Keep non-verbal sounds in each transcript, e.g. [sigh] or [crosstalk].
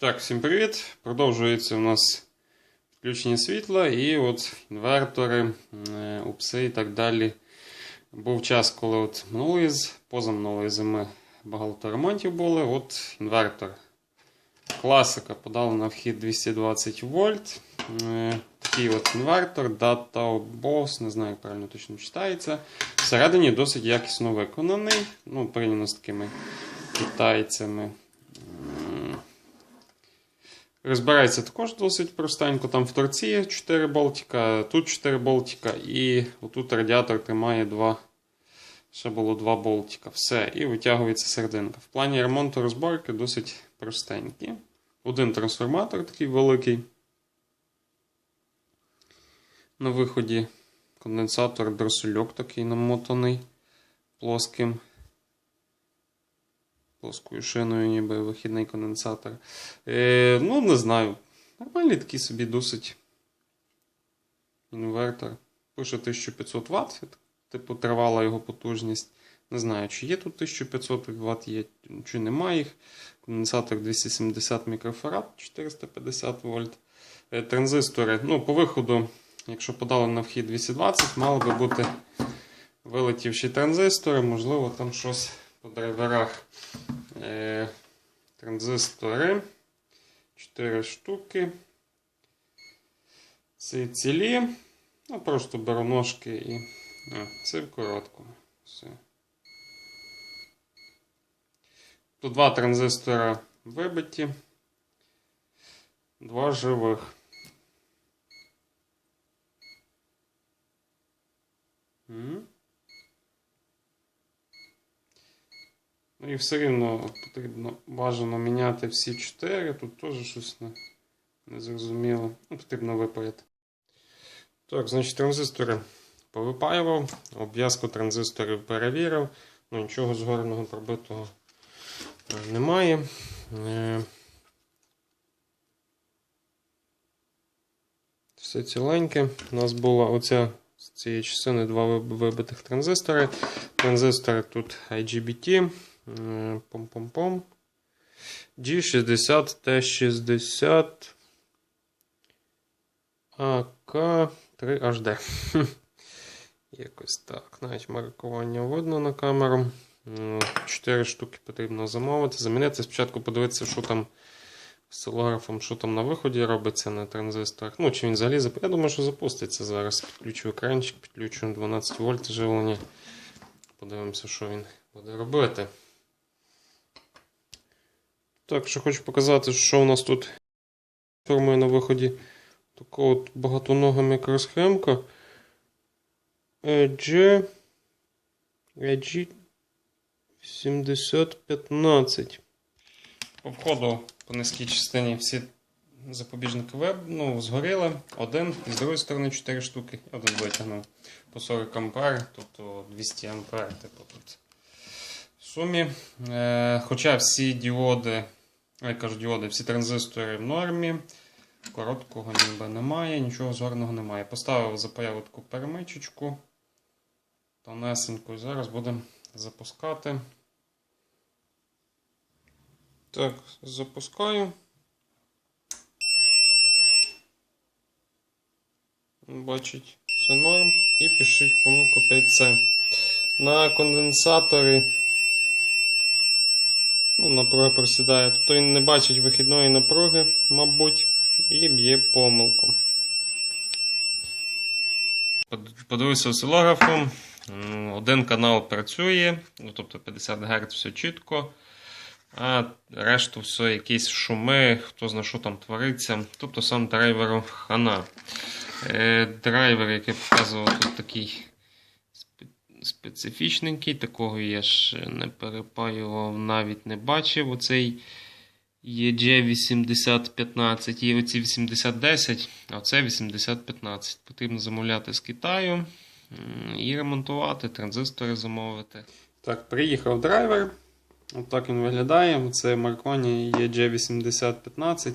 Так, всім привіт! Продовжується у нас підключення світла і от інвертори, е, упси і так далі. Був час, коли от минулої, позаминулої зими багато ремонтів були. От інвертор. Класика подала на вхід 220 вольт. Е, Такий от інвертор, Data Boss, не знаю, як правильно точно читається. Всередині досить якісно виконаний. Ну, порівняно з такими китайцями. Розбирається також досить простенько. Там в торці 4 болтика, тут 4 болтика, і отут радіатор тримає 2. Ще було 2 болтика. Все, і витягується серединка. В плані ремонту розборки досить простенькі. Один трансформатор такий великий. На виході конденсатор дросельок такий намотаний плоским. Плоскою шиною, ніби вихідний конденсатор. Е, ну, не знаю. Нормальний такий собі досить інвертор. Пише 1500 Вт, типу тривала його потужність. Не знаю, чи є тут 1500 Вт, є, чи немає їх. Конденсатор 270 мікрофарад, 450 вольт. Е, Транзистори. Ну, по виходу, якщо подали на вхід 220, мали би бути вилетівші транзистори, можливо, там щось по драйверах. Е, транзистори. 4 штуки. Ці цілі. Ну, просто беру ножки і. А, це в короткому. Все. Тут два транзистора вибиті. Два живих. М. і все рівно потрібно бажано міняти всі чотири. Тут теж щось не, не зрозуміло. Ну, потрібно випаяти. Так, значить, транзистори повипаював, обв'язку транзисторів перевірив. Ну, нічого згорного пробитого е, немає. Е, Все ціленьке. У нас була оця з цієї частини два вибитих транзистори. Транзистори тут IGBT. Е, Пом-пом-пом. G60, T60. АК3HD. Якось так. Навіть маркування видно на камеру. М, Чотири штуки потрібно замовити. Замінити. Спочатку подивитися, що там з осцилографом, що там на виході робиться на транзисторах. Ну, чи він взагалі зап... Я думаю, що запуститься зараз. Підключу екранчик, підключу 12 вольт живлення. Подивимося, що він буде робити. Так, що хочу показати, що у нас тут формує на виході така от багатонога мікросхемка. EG EG 7015. По входу по низькій частині всі запобіжники веб, ну, згоріли. Один, і з другої сторони 4 штуки. Один витягнув по 40 ампер, тобто 200 ампер. Типу, тут. В сумі. Е, хоча всі діоди, я кажу діоди, всі транзистори в нормі. Короткого ніби немає, нічого згорного немає. Поставив запаяв таку перемичечку. Тонесеньку. І зараз будемо запускати. Так, запускаю. Бачить, все норм. І пишіть помилку 5C. На конденсаторі. Ну, напруга просідає. Тобто він не бачить вихідної напруги, мабуть, і б'є помилку. Подивився осцилографом. Один канал працює, ну, тобто 50 Гц все чітко. А решту все якісь шуми, хто знає, що там твориться. Тобто сам драйверу хана. Е, драйвер, який показував тут такий специфічненький, такого я ще не перепаював, навіть не бачив. Оцей EG8015 і оці 8010, а оце 8015. Потрібно замовляти з Китаю і ремонтувати, транзистори замовити. Так, приїхав драйвер. Отак він виглядає. Це маркування EG8015.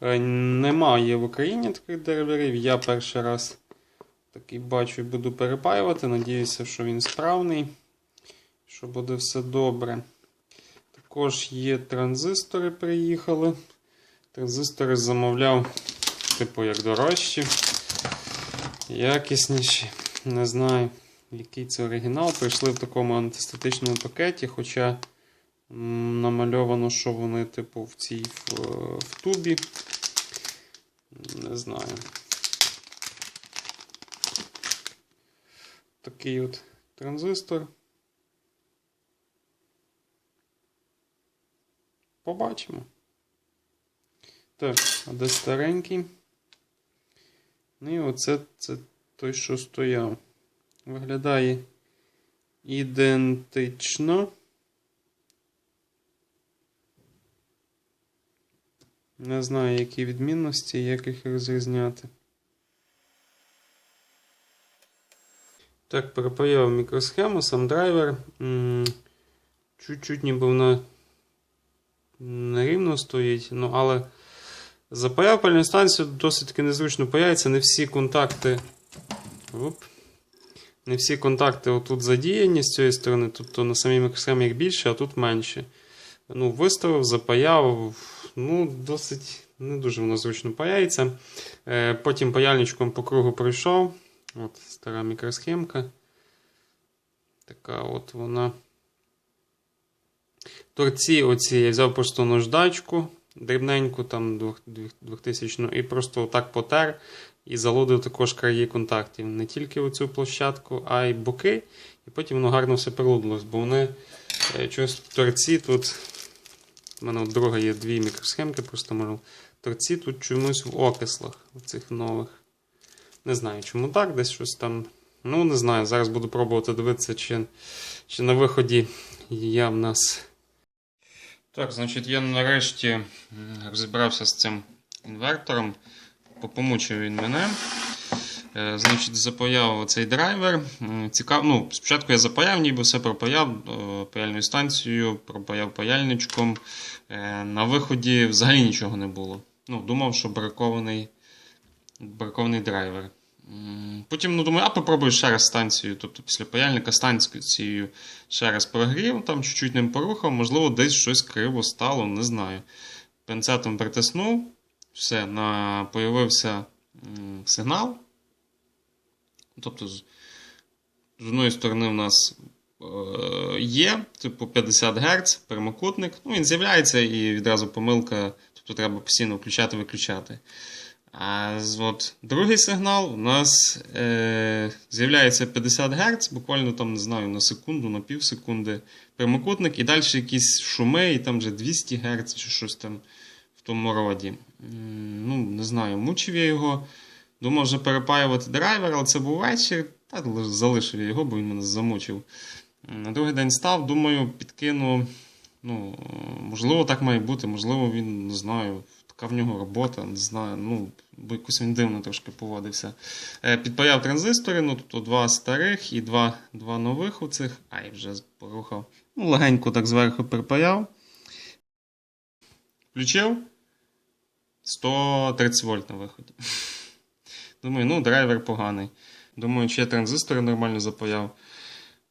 Е, Немає в Україні таких драйверів. Я перший раз такий бачу і буду перепаювати. Надіюся, що він справний, що буде все добре. Також є транзистори, приїхали. Транзистори замовляв, типу, як дорожчі, якісніші. Не знаю, який це оригінал. Прийшли в такому антистатичному пакеті, хоча намальовано, що вони, типу, в цій в, в тубі. Не знаю. Такий от транзистор. Побачимо. Так, а де старенький? Ну і оце це той, що стояв. Виглядає ідентично. Не знаю, які відмінності, як їх розрізняти. Так, перепаяв мікросхему, сам драйвер. Чуть-чуть ніби вона нерівно стоїть, ну але запаяв пальну станцію досить таки незручно паяється. Не всі контакти. Оп. Не всі контакти отут задіяні з цієї сторони, тобто на самій мікросхемі їх більше, а тут менше. Ну, Виставив, запаяв. Ну, досить не дуже воно зручно паяється. Е, Потім паяльничком по кругу пройшов. От стара мікросхемка. Така от вона. Торці оці я взяв просто наждачку дрібненьку, там 2000 і просто отак потер і залудив також краї контактів. Не тільки оцю площадку, а й боки. І потім воно гарно все прилудилось, бо вони е, чогось торці тут. У мене от друга є дві мікросхемки, просто можу. Торці тут чомусь в окислах, цих нових. Не знаю, чому так, десь щось там. Ну, не знаю. Зараз буду пробувати дивитися, чи, чи на виході є в нас. Так, значить, я нарешті розібрався з цим інвертором. Попомучив він мене. Е, Значить, запаяв цей драйвер. Цікав... Ну, спочатку я запаяв, ніби все пропаяв е, паяльною станцією, пропаяв паяльничком. Е, На виході взагалі нічого не було. Ну, думав, що бракований, бракований драйвер. Потім ну, думаю, а попробую ще раз станцію. Тобто після паяльника станцією ще раз прогрів, там чуть-чуть ним порухав, можливо, десь щось криво стало, не знаю. Пінцетом притиснув, все, на... появився сигнал. Тобто, з одної сторони, в нас е, є, типу 50 Гц, прямокутник. Ну, він з'являється і відразу помилка, тобто треба постійно включати-виключати. А от, другий сигнал у нас е, з'являється 50 Гц, буквально там, не знаю, на секунду, на пів секунди прямокутник, і далі якісь шуми, і там вже 200 Гц чи щось там в тому роді. Ну, не знаю, мучив я його. Думав вже перепаювати драйвер, але це був вечір. Та залишив я його, бо він мене замучив. На другий день став, думаю, підкину. Ну, можливо, так має бути, можливо, він не знаю. Така в нього робота, не знаю. Ну, бо якось він дивно трошки поводився. Е, підпаяв транзистори, ну, тобто два старих і два, два нових оцих. Ай, вже порухав. Ну, легенько так зверху припаяв. Включив 130 вольт на виході. [laughs] Думаю, ну, драйвер поганий. Думаю, чи я транзистори нормально запаяв.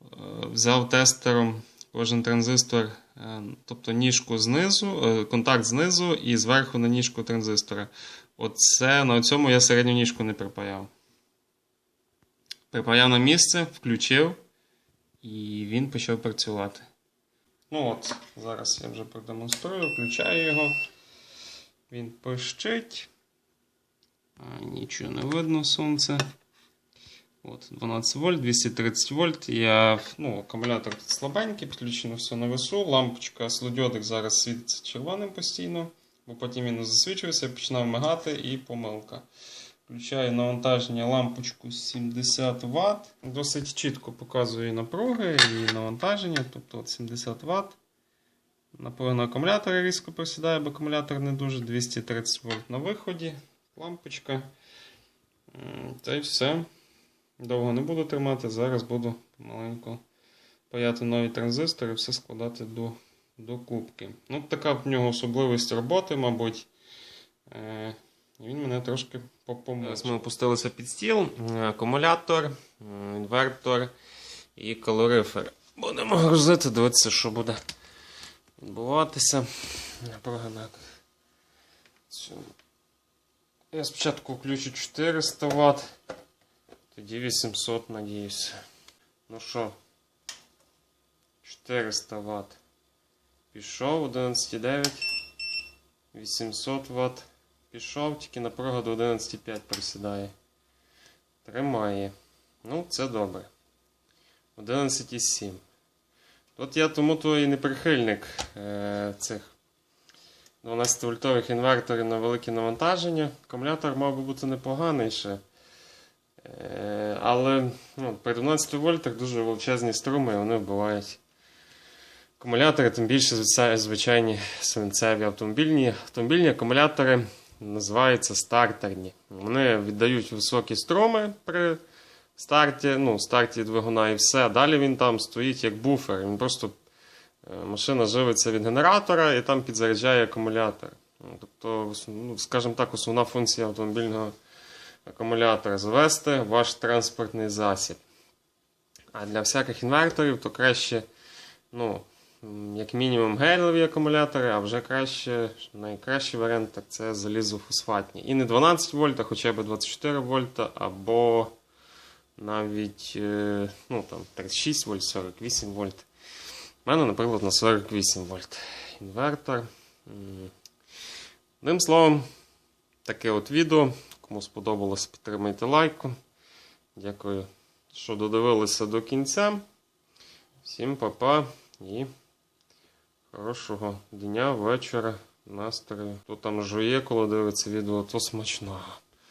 Е, Взяв тестером кожен транзистор, тобто ніжку знизу, е, контакт знизу і зверху на ніжку транзистора. Оце на цьому я середню ніжку не припаяв. Припаяв на місце, включив, і він почав працювати. Ну от, зараз я вже продемонструю, включаю його. Він пищить. А, Нічого не видно сонце. От, 12 вольт, 230 вольт. Я, ну, акумулятор слабенький, підключено все на весу. Лампочка слодьодик зараз світиться червоним постійно, бо потім він засвічується, починав мигати і помилка. Включаю навантаження лампочку 70 Вт. Досить чітко показує напруги і навантаження, тобто от 70 Вт. Напруга акумулятора різко просідає, бо акумулятор не дуже 230 вольт на виході. Лампочка. Та й все. Довго не буду тримати, зараз буду маленько паяти нові транзистори, все складати до, до кубки. Ну, така в нього особливість роботи, мабуть. Е, він мене трошки. Зараз ми опустилися під стіл, Е, акумулятор, інвертор і калорифер. Будемо грузити, дивитися, що буде відбуватися. Я спочатку включу 400 Вт, тоді 800, надіюся. Ну що, 400 Вт. Пішов 11,9. 800 Вт. Пішов, тільки напруга до 11,5 присідає. Тримає. Ну, це добре. 11,7. От я тому то і не прихильник е, цих 12-вольтових інверторів на велике навантаження. Акумулятор мав би бути непоганий ще. Е, але ну, при 12 вольтах дуже величезні струми, вони вбивають акумулятори, тим більше звичайні свинцеві автомобільні. Автомобільні акумулятори називаються стартерні. Вони віддають високі струми при старті, ну, старті двигуна і все. Далі він там стоїть як буфер. Він просто е, машина живиться від генератора і там підзаряджає акумулятор. Тобто, ну, скажімо так, основна функція автомобільного акумулятора завести ваш транспортний засіб. А для всяких інверторів то краще, ну, як мінімум, гелеві акумулятори, а вже краще, найкращий варіант так це залізофосфатні. І не 12 вольт, а хоча б 24 вольта, або навіть е, ну, там, 36 вольт, 48 вольт. У мене, наприклад, на 48 вольт інвертор. Одним словом, таке от відео. Кому сподобалось, підтримайте лайком. Дякую, що додивилися до кінця. Всім па-па і хорошого дня, вечора, настрою. Хто там жує, коли дивиться відео, то смачного.